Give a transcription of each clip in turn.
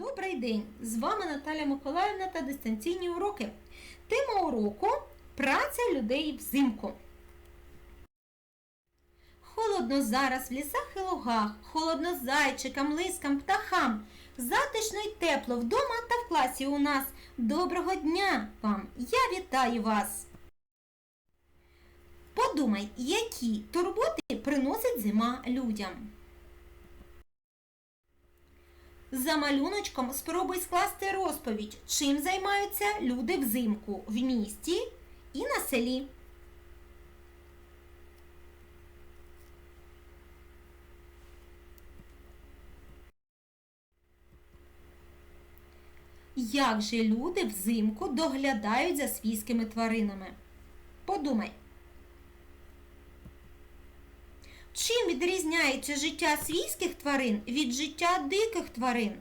Добрий день! З вами Наталя Миколаївна та дистанційні уроки. Тема уроку праця людей взимку. Холодно зараз в лісах і лугах, холодно зайчикам, лискам, птахам. Затишно й тепло вдома та в класі у нас. Доброго дня вам! Я вітаю вас! Подумай, які турботи приносить зима людям. За малюночком спробуй скласти розповідь, чим займаються люди взимку в місті і на селі. Як же люди взимку доглядають за свійськими тваринами? Подумай. Чим відрізняється життя свійських тварин від життя диких тварин?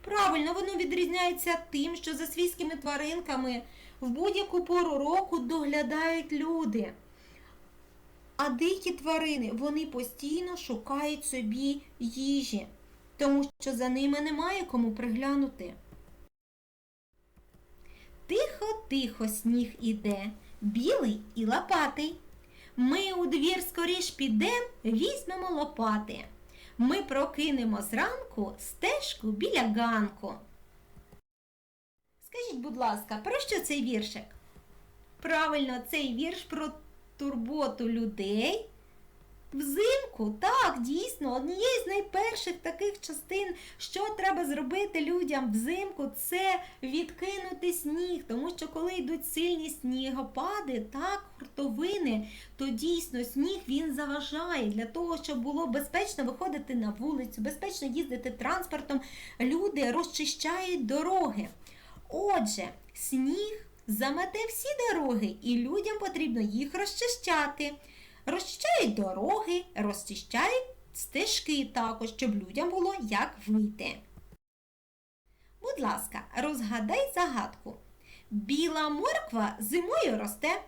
Правильно, воно відрізняється тим, що за свійськими тваринками в будь-яку пору року доглядають люди. А дикі тварини вони постійно шукають собі їжі, тому що за ними немає кому приглянути. Тихо-тихо сніг іде, білий і лопатий. Ми у двір скоріш підем, візьмемо лопати. Ми прокинемо зранку стежку біля ганку. Скажіть, будь ласка, про що цей віршик? Правильно, цей вірш про турботу людей. Взимку, так, дійсно, однією з найперших таких частин, що треба зробити людям взимку, це відкинути сніг. Тому що коли йдуть сильні снігопади, так, хуртовини, то дійсно сніг він заважає для того, щоб було безпечно виходити на вулицю, безпечно їздити транспортом, люди розчищають дороги. Отже, сніг замете всі дороги, і людям потрібно їх розчищати. Розчищають дороги, розчищають стежки також, щоб людям було як вийти. Будь ласка, розгадай загадку. Біла морква зимою росте.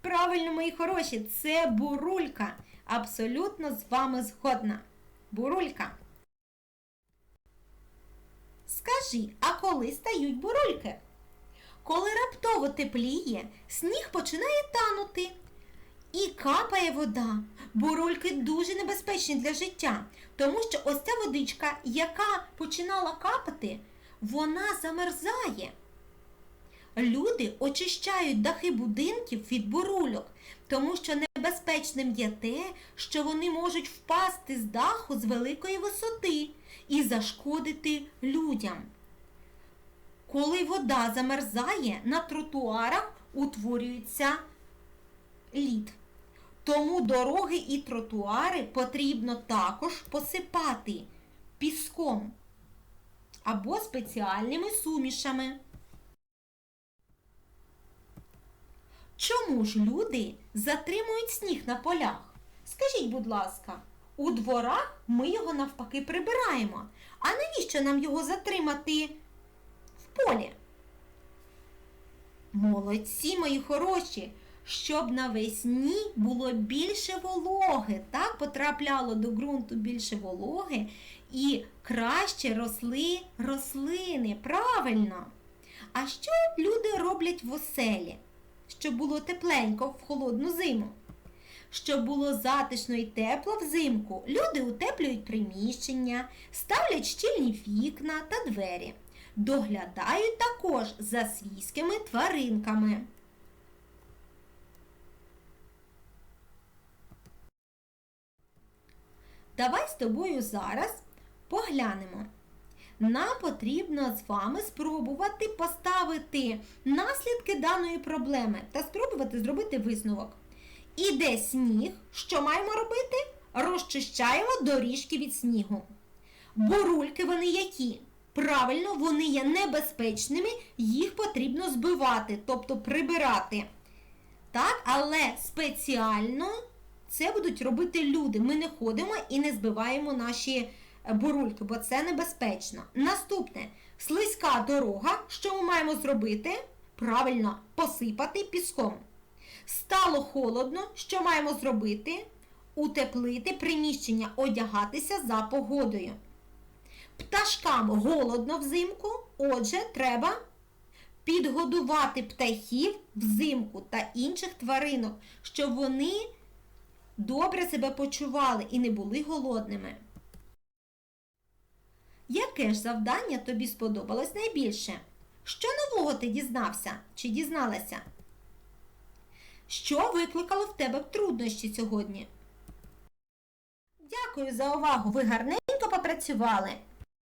Правильно, мої хороші, це бурулька. Абсолютно з вами згодна. Бурулька. Скажи, а коли стають бурульки? Коли раптово тепліє, сніг починає танути. І капає вода. Бурульки дуже небезпечні для життя, тому що ось ця водичка, яка починала капати, вона замерзає. Люди очищають дахи будинків від бурульок, тому що небезпечним є те, що вони можуть впасти з даху з великої висоти і зашкодити людям. Коли вода замерзає, на тротуарах утворюється лід. Тому дороги і тротуари потрібно також посипати піском або спеціальними сумішами. Чому ж люди затримують сніг на полях? Скажіть, будь ласка, у дворах ми його навпаки прибираємо. А навіщо нам його затримати в полі? Молодці, мої хороші! Щоб навесні було більше вологи, так, потрапляло до ґрунту більше вологи і краще росли рослини. Правильно. А що люди роблять в оселі? Щоб було тепленько в холодну зиму? Щоб було затишно і тепло взимку, люди утеплюють приміщення, ставлять щільні вікна та двері. Доглядають також за свійськими тваринками. Давай з тобою зараз поглянемо. Нам потрібно з вами спробувати поставити наслідки даної проблеми та спробувати зробити висновок. Іде сніг, що маємо робити? Розчищаємо доріжки від снігу. Бурульки вони які? Правильно, вони є небезпечними, їх потрібно збивати, тобто прибирати. Так, але спеціально це будуть робити люди. Ми не ходимо і не збиваємо наші е, бурульки, бо це небезпечно. Наступне слизька дорога. Що ми маємо зробити? Правильно, посипати піском. Стало холодно, що маємо зробити? Утеплити приміщення, одягатися за погодою. Пташкам голодно взимку, отже, треба підгодувати птахів взимку та інших тваринок, щоб вони добре себе почували і не були голодними. Яке ж завдання тобі сподобалось найбільше? Що нового ти дізнався чи дізналася? Що викликало в тебе труднощі сьогодні? Дякую за увагу! Ви гарненько попрацювали.